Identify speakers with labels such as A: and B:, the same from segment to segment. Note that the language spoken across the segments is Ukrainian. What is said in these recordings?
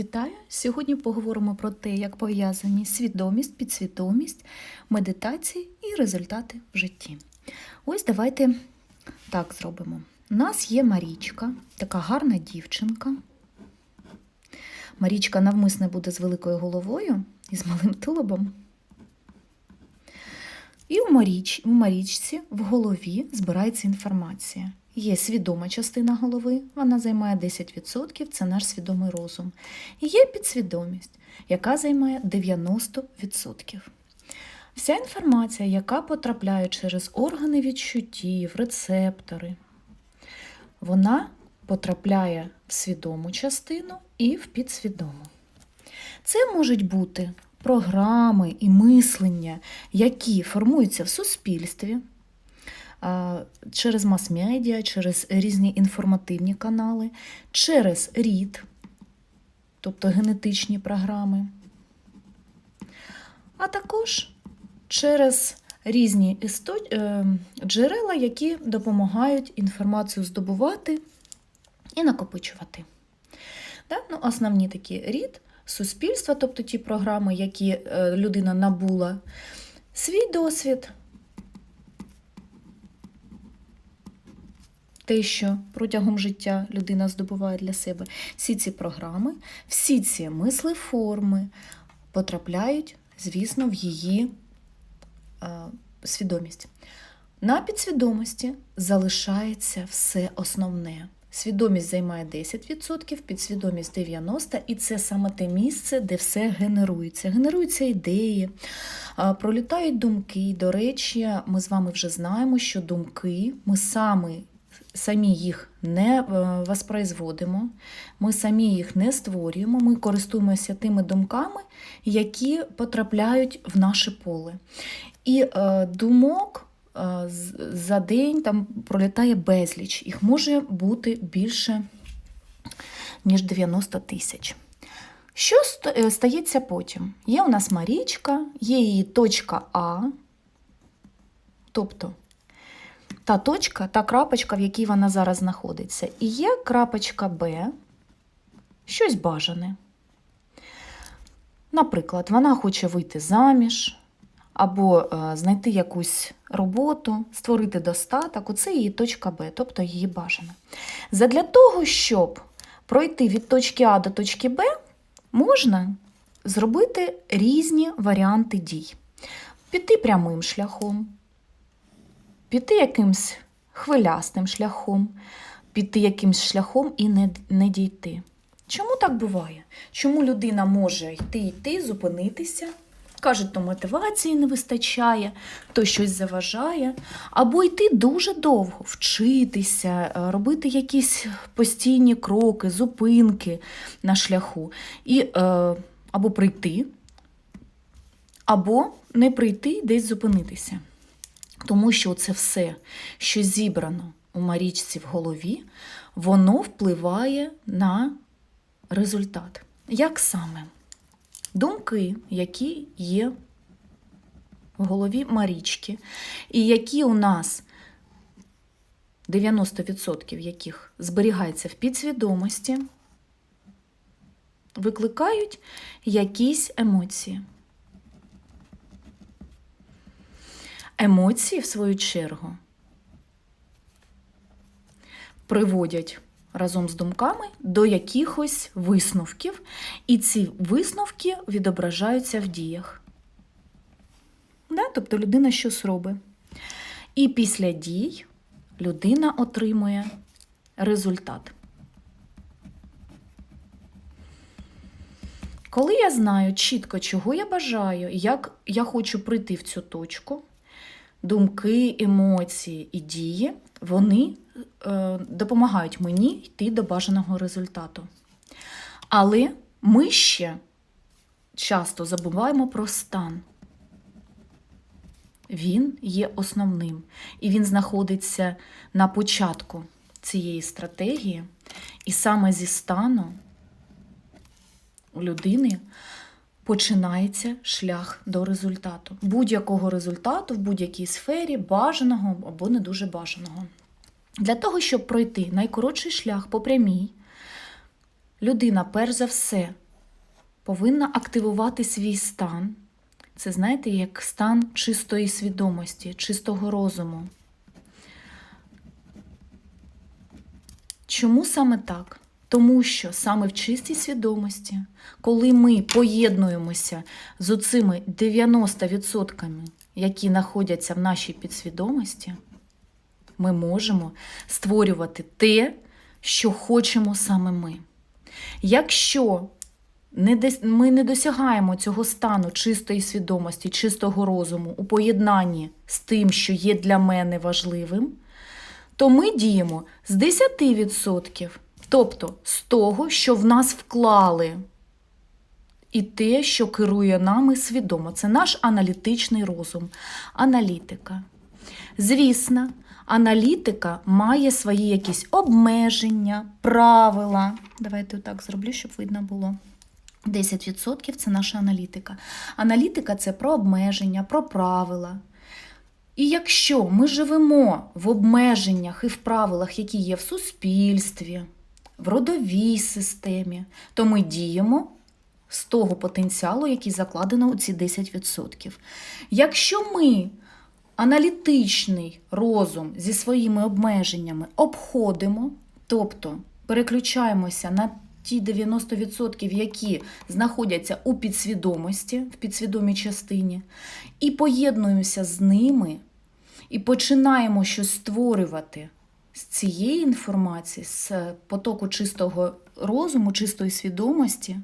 A: Вітаю! Сьогодні поговоримо про те, як пов'язані свідомість, підсвідомість, медитації і результати в житті. Ось давайте так зробимо. У нас є Марічка, така гарна дівчинка. Марічка навмисне буде з великою головою і з малим тулубом. І у, Маріч, у Марічці в голові збирається інформація. Є свідома частина голови, вона займає 10%, це наш свідомий розум. І є підсвідомість, яка займає 90%. Вся інформація, яка потрапляє через органи відчуттів, рецептори, вона потрапляє в свідому частину і в підсвідому. Це можуть бути програми і мислення, які формуються в суспільстві через мас-медіа, через різні інформативні канали, через рід, тобто генетичні програми, а також через різні е, джерела, які допомагають інформацію здобувати і накопичувати. Да? Ну, основні такі рід, суспільства, тобто ті програми, які е, людина набула, свій досвід, те, що протягом життя людина здобуває для себе, всі ці програми, всі ці мислеформи потрапляють, звісно, в її е, свідомість. На підсвідомості залишається все основне. Свідомість займає 10%, підсвідомість 90%, і це саме те місце, де все генерується. Генеруються ідеї, пролітають думки. До речі, ми з вами вже знаємо, що думки ми самі, самі їх не е, воспроизводимо, ми самі їх не створюємо, ми користуємося тими думками, які потрапляють в наше поле. І е, думок е, за день там пролітає безліч. Їх може бути більше, ніж 90 тисяч. Що стається потім? Є у нас Марічка, є її точка А, тобто та точка, та крапочка, в якій вона зараз знаходиться. І є крапочка Б, щось бажане. Наприклад, вона хоче вийти заміж, або е, знайти якусь роботу, створити достаток. Оце її точка Б, тобто її бажане. Задля того, щоб пройти від точки А до точки Б, можна зробити різні варіанти дій. Піти прямим шляхом, піти якимсь хвилястим шляхом, піти якимсь шляхом і не, не дійти. Чому так буває? Чому людина може йти, йти, зупинитися? Кажуть, то мотивації не вистачає, то щось заважає, або йти дуже довго, вчитися, е, робити якісь постійні кроки, зупинки на шляху, і, е, або прийти, або не прийти десь зупинитися. Тому що це все, що зібрано у Марічці в голові, воно впливає на результат. Як саме? Думки, які є в голові Марічки, і які у нас 90% яких зберігається в підсвідомості, викликають якісь емоції. Емоції, в свою чергу, приводять разом з думками до якихось висновків, і ці висновки відображаються в діях. Да? Тобто людина щось робить. І після дій людина отримує результат. Коли я знаю чітко, чого я бажаю, як я хочу прийти в цю точку, думки, емоції і дії, вони е, допомагають мені йти до бажаного результату. Але ми ще часто забуваємо про стан. Він є основним, і він знаходиться на початку цієї стратегії, і саме зі стану у людини починається шлях до результату. Будь-якого результату в будь-якій сфері, бажаного або не дуже бажаного. Для того, щоб пройти найкоротший шлях по прямій, людина перш за все повинна активувати свій стан. Це, знаєте, як стан чистої свідомості, чистого розуму. Чому саме так? Тому що саме в чистій свідомості, коли ми поєднуємося з оцими 90%, які знаходяться в нашій підсвідомості, ми можемо створювати те, що хочемо саме ми. Якщо ми не досягаємо цього стану чистої свідомості, чистого розуму у поєднанні з тим, що є для мене важливим, то ми діємо з 10%, тобто з того, що в нас вклали, і те, що керує нами свідомо. Це наш аналітичний розум, аналітика. Звісно, аналітика має свої якісь обмеження, правила. Давайте так зроблю, щоб видно було. 10% це наша аналітика. Аналітика це про обмеження, про правила. І якщо ми живемо в обмеженнях і в правилах, які є в суспільстві, в родовій системі, то ми діємо з того потенціалу, який закладено у ці 10%. Якщо ми аналітичний розум зі своїми обмеженнями обходимо, тобто переключаємося на ті 90%, які знаходяться у підсвідомості, в підсвідомій частині, і поєднуємося з ними, і починаємо щось створювати з цієї інформації, з потоку чистого розуму, чистої свідомості,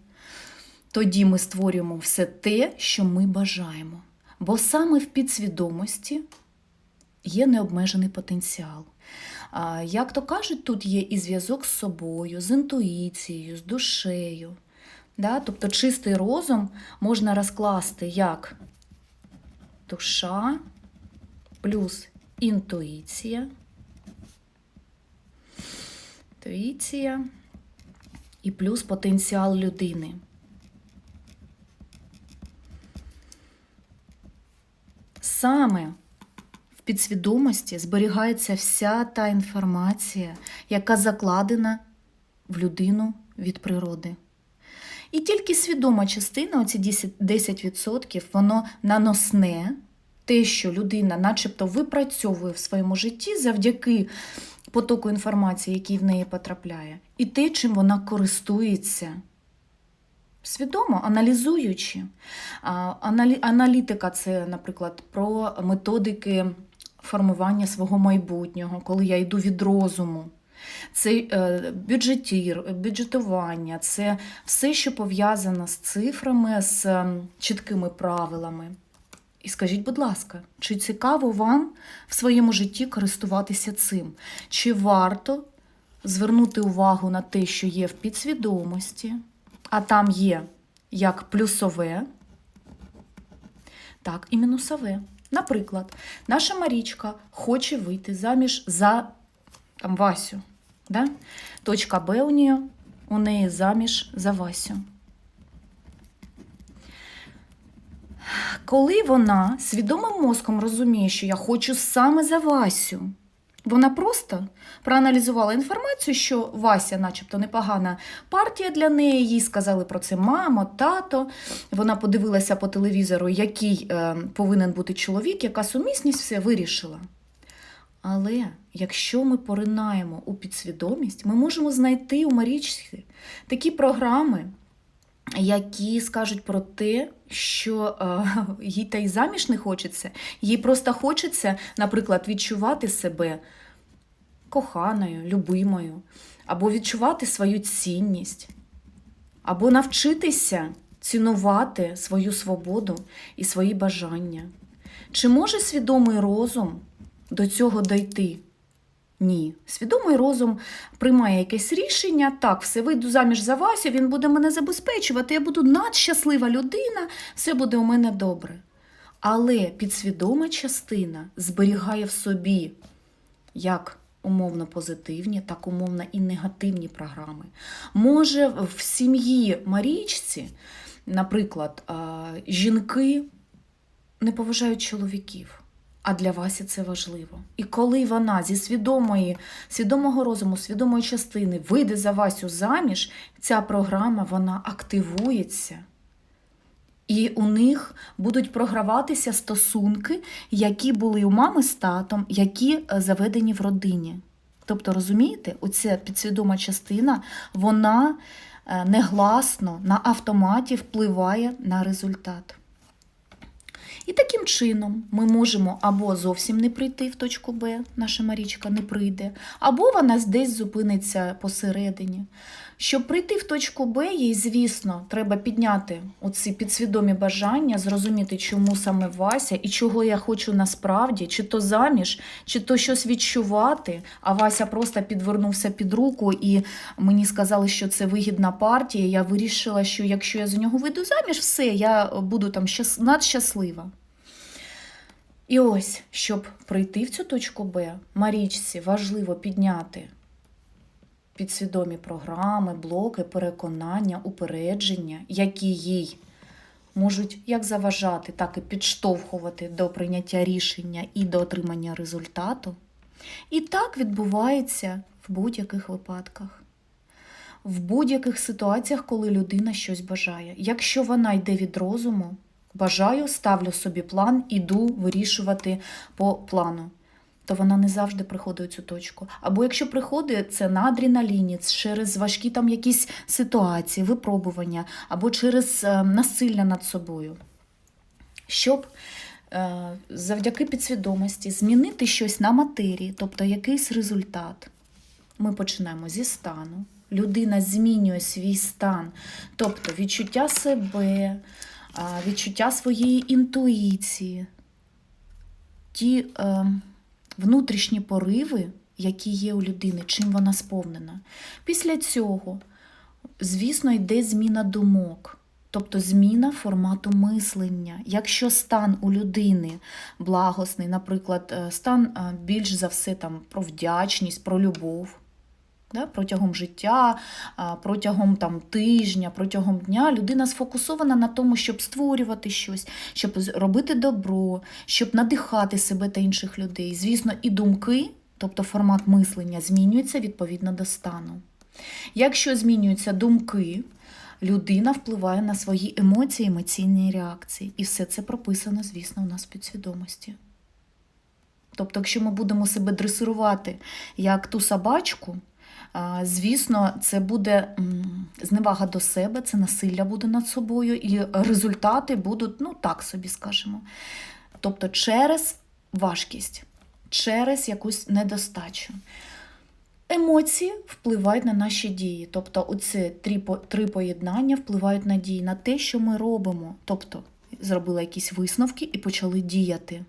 A: тоді ми створюємо все те, що ми бажаємо. Бо саме в підсвідомості є необмежений потенціал. Як то кажуть, тут є і зв'язок з собою, з інтуїцією, з душею. Да? Тобто чистий розум можна розкласти як душа плюс інтуїція. Інтуїція і плюс потенціал людини. Саме в підсвідомості зберігається вся та інформація, яка закладена в людину від природи. І тільки свідома частина, оці 10%, воно наносне, те, що людина начебто випрацьовує в своєму житті завдяки потоку інформації, який в неї потрапляє, і те, чим вона користується. Свідомо аналізуючи. Аналітика це, наприклад, про методики формування свого майбутнього, коли я йду від розуму. Це е, бюджетір, бюджетування, це все, що пов'язано з цифрами, з ем, чіткими правилами. І скажіть, будь ласка, чи цікаво вам в своєму житті користуватися цим? Чи варто звернути увагу на те, що є в підсвідомості, а там є як плюсове, так і мінусове. Наприклад, наша Марічка хоче вийти заміж за там, Васю. Да? Точка Б у неї, у неї заміж за Васю. Коли вона свідомим мозком розуміє, що я хочу саме за Васю, вона просто проаналізувала інформацію, що Вася, начебто, непогана партія для неї. Їй сказали про це мама, тато. Вона подивилася по телевізору, який е, повинен бути чоловік, яка сумісність все вирішила. Але якщо ми поринаємо у підсвідомість, ми можемо знайти у Марічці такі програми, які скажуть про те, що е, їй та й заміж не хочеться, їй просто хочеться, наприклад, відчувати себе коханою, любимою, або відчувати свою цінність, або навчитися цінувати свою свободу і свої бажання. Чи може свідомий розум до цього дойти? Ні. Свідомий розум приймає якесь рішення, так, все вийду заміж за Васю, він буде мене забезпечувати, я буду надщаслива людина, все буде у мене добре. Але підсвідома частина зберігає в собі як умовно позитивні, так умовно і негативні програми. Може, в сім'ї Марічці, наприклад, жінки не поважають чоловіків. А для вас це важливо. І коли вона зі свідомої, свідомого розуму, свідомої частини вийде за Васю заміж, ця програма вона активується. І у них будуть програватися стосунки, які були у мами з татом, які е, заведені в родині. Тобто, розумієте, оця підсвідома частина, вона е, негласно на автоматі впливає на результат. І таким чином ми можемо або зовсім не прийти в точку Б, наша Марічка не прийде, або вона десь зупиниться посередині. Щоб прийти в точку Б, їй, звісно, треба підняти оці підсвідомі бажання, зрозуміти, чому саме Вася і чого я хочу насправді, чи то заміж, чи то щось відчувати. А Вася просто підвернувся під руку, і мені сказали, що це вигідна партія. Я вирішила, що якщо я за нього вийду заміж, все, я буду там щас... надщаслива. І ось, щоб прийти в цю точку Б, Марічці важливо підняти підсвідомі програми, блоки, переконання, упередження, які їй можуть як заважати, так і підштовхувати до прийняття рішення і до отримання результату. І так відбувається в будь-яких випадках. В будь-яких ситуаціях, коли людина щось бажає. Якщо вона йде від розуму, бажаю, ставлю собі план, іду вирішувати по плану то вона не завжди приходить у цю точку. Або якщо приходить, це на адреналіні, через важкі там якісь ситуації, випробування, або через е, насилля над собою. Щоб е, завдяки підсвідомості змінити щось на матерії, тобто якийсь результат, ми починаємо зі стану. Людина змінює свій стан, тобто відчуття себе, відчуття своєї інтуїції, ті. Е, внутрішні пориви, які є у людини, чим вона сповнена. Після цього, звісно, йде зміна думок. Тобто зміна формату мислення. Якщо стан у людини благосний, наприклад, е, стан е, більш за все там про вдячність, про любов, да, протягом життя, протягом там, тижня, протягом дня людина сфокусована на тому, щоб створювати щось, щоб робити добро, щоб надихати себе та інших людей. Звісно, і думки, тобто формат мислення, змінюється відповідно до стану. Якщо змінюються думки, людина впливає на свої емоції, емоційні реакції. І все це прописано, звісно, у нас в підсвідомості. Тобто, якщо ми будемо себе дресирувати як ту собачку, Звісно, це буде зневага до себе, це насилля буде над собою, і результати будуть, ну так собі скажемо. Тобто через важкість, через якусь недостачу. Емоції впливають на наші дії. Тобто, оці три, три поєднання впливають на дії, на те, що ми робимо. Тобто, зробили якісь висновки і почали діяти.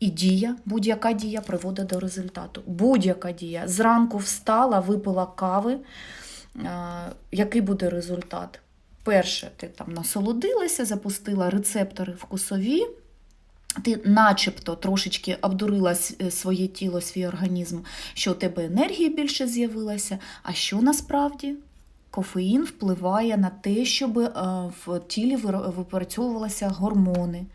A: І дія, будь-яка дія приводить до результату. Будь-яка дія. Зранку встала, випила кави. Який буде результат? Перше, ти там насолодилася, запустила рецептори вкусові, ти начебто трошечки обдурила своє тіло, свій організм, що у тебе енергії більше з'явилася. А що насправді? Кофеїн впливає на те, щоб в тілі випрацьовувалися гормони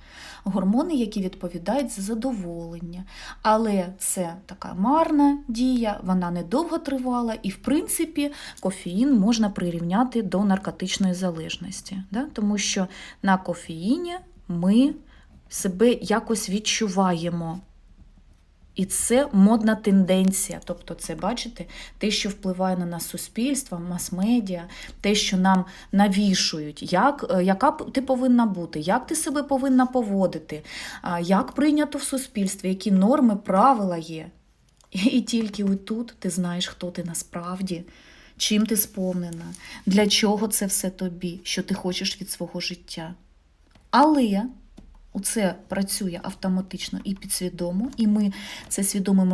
A: гормони, які відповідають за задоволення. Але це така марна дія, вона недовго тривала, і, в принципі, кофеїн можна прирівняти до наркотичної залежності, да? тому що на кофеїні ми себе якось відчуваємо. І це модна тенденція. Тобто, це, бачите, те, що впливає на нас суспільство, мас-медіа, те, що нам навішують, як, е, яка ти повинна бути, як ти себе повинна поводити, як прийнято в суспільстві, які норми, правила є. І тільки тут ти знаєш, хто ти насправді, чим ти сповнена, для чого це все тобі, що ти хочеш від свого життя. Але Оце працює автоматично і підсвідомо, і ми це свідомим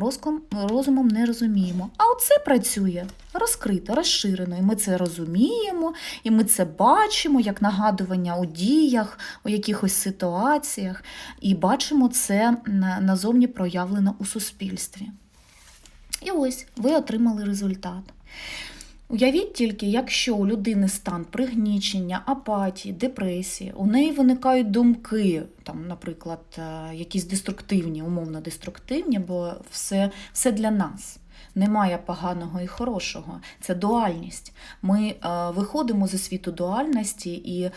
A: розумом не розуміємо. А оце працює розкрито, розширено. І ми це розуміємо, і ми це бачимо як нагадування у діях, у якихось ситуаціях, і бачимо це назовні проявлено у суспільстві. І ось ви отримали результат. Уявіть тільки, якщо у людини стан пригнічення, апатії, депресії, у неї виникають думки, там, наприклад, е, якісь деструктивні, умовно деструктивні, бо все, все для нас. Немає поганого і хорошого. Це дуальність. Ми е, виходимо зі світу дуальності, і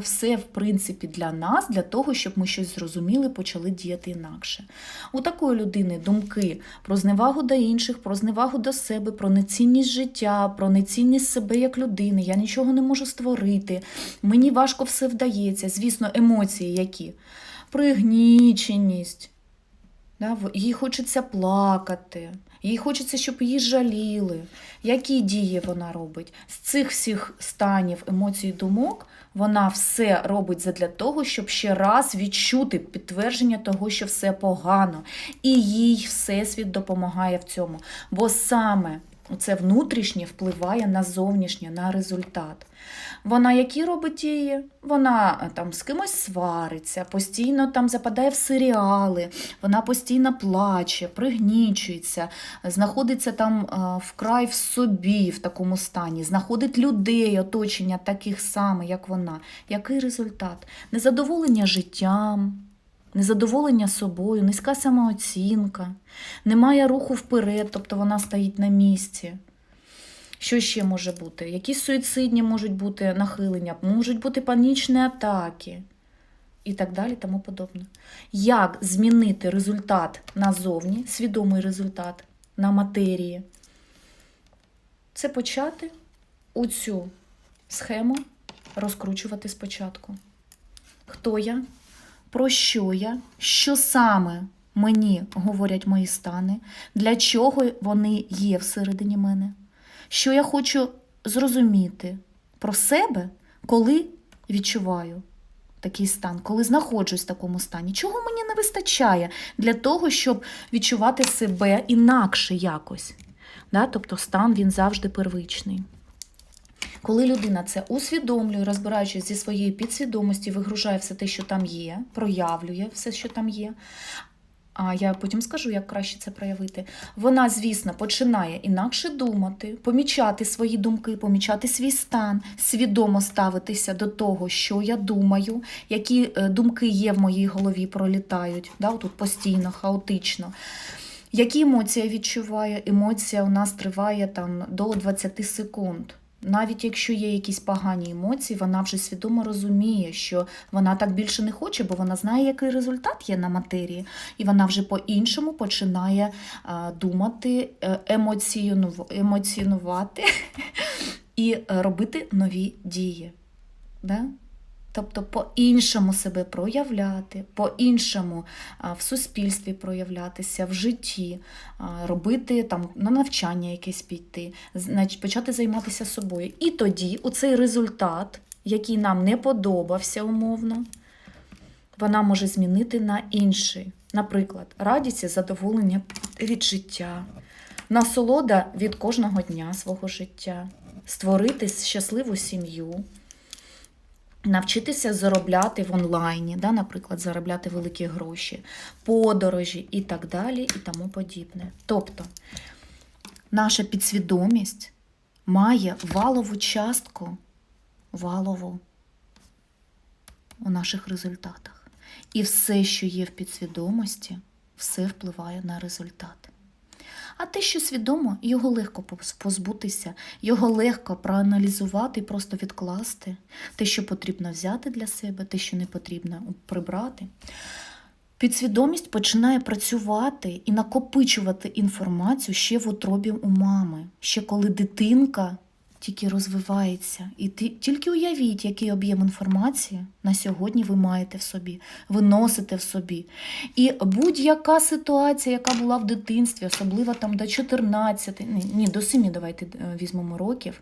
A: все, в принципі, для нас, для того, щоб ми щось зрозуміли, почали діяти інакше. У такої людини думки про зневагу до інших, про зневагу до себе, про нецінність життя, про нецінність себе як людини. Я нічого не можу створити. Мені важко все вдається. Звісно, емоції які? Пригніченість. Їй хочеться плакати, їй хочеться, щоб її жаліли. Які дії вона робить? З цих всіх станів емоцій думок вона все робить задля того, щоб ще раз відчути підтвердження того, що все погано. І їй Всесвіт допомагає в цьому. Бо саме це внутрішнє впливає на зовнішнє, на результат. Вона які робить дії? Вона е, там з кимось свариться, постійно там западає в серіали, вона постійно плаче, пригнічується, знаходиться там е, вкрай в собі в такому стані, знаходить людей, оточення таких самих, як вона. Який результат? Незадоволення життям, незадоволення собою, низька самооцінка, немає руху вперед, тобто вона стоїть на місці. Що ще може бути? Якісь суїцидні можуть бути нахилення, можуть бути панічні атаки і так далі, тому подобне. Як змінити результат назовні, свідомий результат на матерії? Це почати у цю схему розкручувати спочатку. Хто я? Про що я? Що саме мені говорять мої стани? Для чого вони є всередині мене? Що я хочу зрозуміти про себе, коли відчуваю такий стан, коли знаходжусь в такому стані? Чого мені не вистачає для того, щоб відчувати себе інакше якось? Да? Тобто стан він завжди первичний. Коли людина це усвідомлює, розбираючись зі своєї підсвідомості, вигружає все те, що там є, проявлює все, що там є. А я потім скажу, як краще це проявити. Вона, звісно, починає інакше думати, помічати свої думки, помічати свій стан, свідомо ставитися до того, що я думаю, які е, думки є в моїй голові, пролітають. Да, тут постійно, хаотично. Які емоції відчуваю? Емоція у нас триває там до 20 секунд. Навіть якщо є якісь погані емоції, вона вже свідомо розуміє, що вона так більше не хоче, бо вона знає, який результат є на матерії, і вона вже по-іншому починає думати, е, емоціонувати і е, робити нові дії. Да? Тобто по-іншому себе проявляти, по-іншому в суспільстві проявлятися, в житті, робити там на навчання якесь піти, почати займатися собою. І тоді оцей результат, який нам не подобався умовно, вона може змінити на інший. Наприклад, радість і задоволення від життя, насолода від кожного дня свого життя, створити щасливу сім'ю навчитися заробляти в онлайні, да, наприклад, заробляти великі гроші, подорожі і так далі, і тому подібне. Тобто наша підсвідомість має валову частку, валову у наших результатах. І все, що є в підсвідомості, все впливає на результат. А те, що свідомо, його легко позбутися, його легко проаналізувати і просто відкласти. Те, що потрібно взяти для себе, те, що не потрібно прибрати. Підсвідомість починає працювати і накопичувати інформацію ще в утробі у мами, ще коли дитинка тільки розвивається. І ти, тільки уявіть, який об'єм інформації на сьогодні ви маєте в собі, ви носите в собі. І будь-яка ситуація, яка була в дитинстві, особливо там до 14, ні, до 7 давайте е, візьмемо років,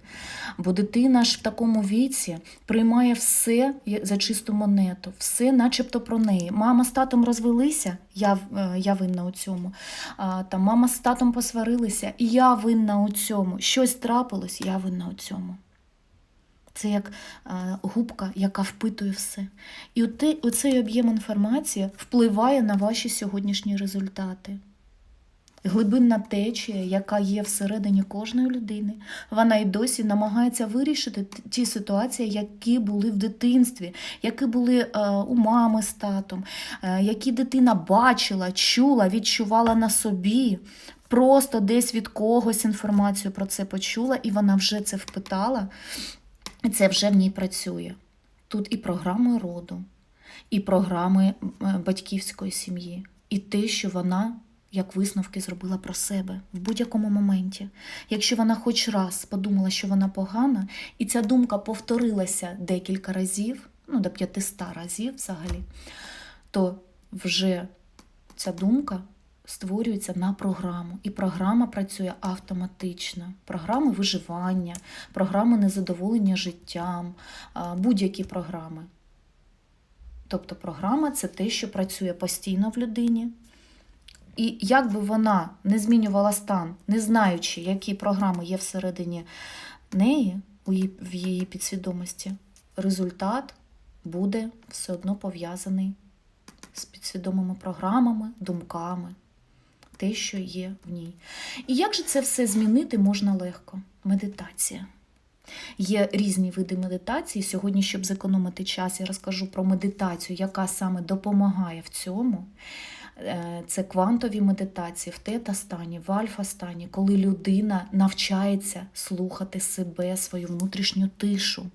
A: бо дитина ж в такому віці приймає все за чисту монету, все начебто про неї. Мама з татом розвелися, я, е, я винна у цьому. А, там, мама з татом посварилися, і я винна у цьому. Щось трапилось, я винна у цьому. Це як а, губка, яка впитує все. І оцей об'єм інформації впливає на ваші сьогоднішні результати. Глибинна течія, яка є всередині кожної людини. Вона й досі намагається вирішити ті ситуації, які були в дитинстві, які були е, у мами з татом, е, які дитина бачила, чула, відчувала на собі. Просто десь від когось інформацію про це почула, і вона вже це впитала, і це вже в ній працює. Тут і програми роду, і програми е, батьківської сім'ї, і те, що вона як висновки зробила про себе в будь-якому моменті. Якщо вона хоч раз подумала, що вона погана, і ця думка повторилася декілька разів, ну до 500 разів взагалі, то вже ця думка створюється на програму. І програма працює автоматично. Програми виживання, програми незадоволення життям, будь-які програми. Тобто програма це те, що працює постійно в людині. І як би вона не змінювала стан, не знаючи, які програми є всередині неї, в її підсвідомості, результат буде все одно пов'язаний з підсвідомими програмами, думками, те, що є в ній. І як же це все змінити можна легко? Медитація. Є різні види медитації. Сьогодні, щоб зекономити час, я розкажу про медитацію, яка саме допомагає в цьому. Е, Це квантові медитації в тета-стані, в альфа-стані, коли людина навчається слухати себе, свою внутрішню тишу.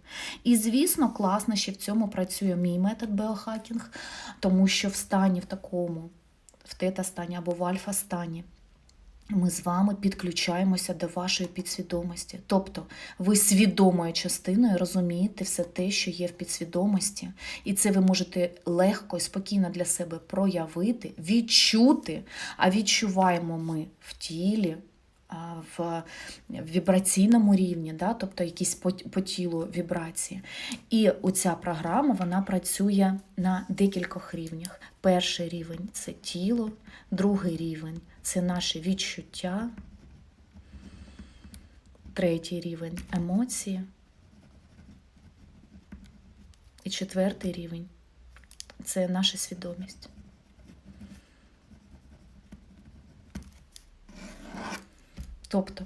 A: І, звісно, класно, що в цьому працює мій метод біохакінг, тому що в стані в такому, в тета-стані або в альфа-стані, ми з вами підключаємося до вашої підсвідомості. Тобто ви свідомою частиною розумієте все те, що є в підсвідомості, і це ви можете легко і спокійно для себе проявити, відчути, а відчуваємо ми в тілі. В вібраційному рівні, да, тобто якісь по, тілу вібрації. І оця програма вона працює на декількох рівнях. Перший рівень це тіло, другий рівень це наші відчуття, третій рівень емоції. І четвертий рівень це наша свідомість. Тобто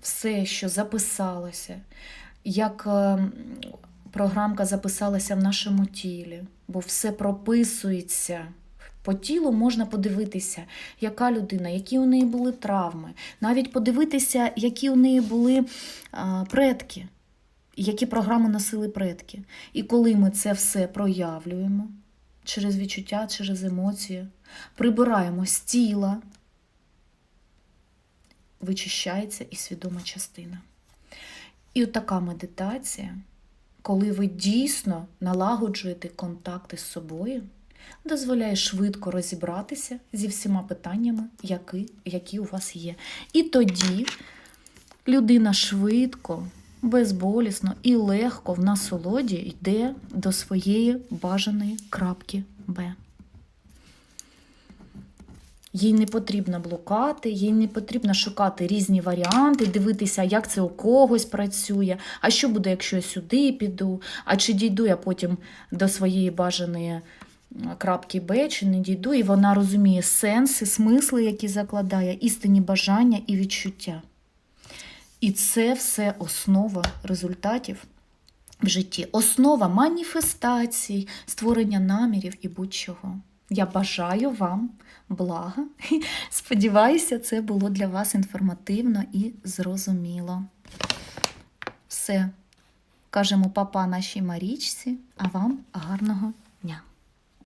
A: все, що записалося, як е, програмка записалася в нашому тілі, бо все прописується. По тілу можна подивитися, яка людина, які у неї були травми, навіть подивитися, які у неї були предки, які програми носили предки. І коли ми це все проявлюємо через відчуття, через емоції, прибираємо з тіла, вичищається і свідома частина. І от така медитація, коли ви дійсно налагоджуєте контакти з собою, дозволяє швидко розібратися зі всіма питаннями, які, які у вас є. І тоді людина швидко, безболісно і легко в насолоді йде до своєї бажаної крапки Б. Їй не потрібно блукати, їй не потрібно шукати різні варіанти, дивитися, як це у когось працює, а що буде, якщо я сюди піду, а чи дійду я потім до своєї бажаної крапки Б, чи не дійду, і вона розуміє сенси, смисли, які закладає, істинні бажання і відчуття. І це все основа результатів в житті, основа маніфестацій, створення намірів і будь-чого. Я бажаю вам блага. Сподіваюся, це було для вас інформативно і зрозуміло. Все. Кажемо папа нашій Марічці, а вам гарного дня.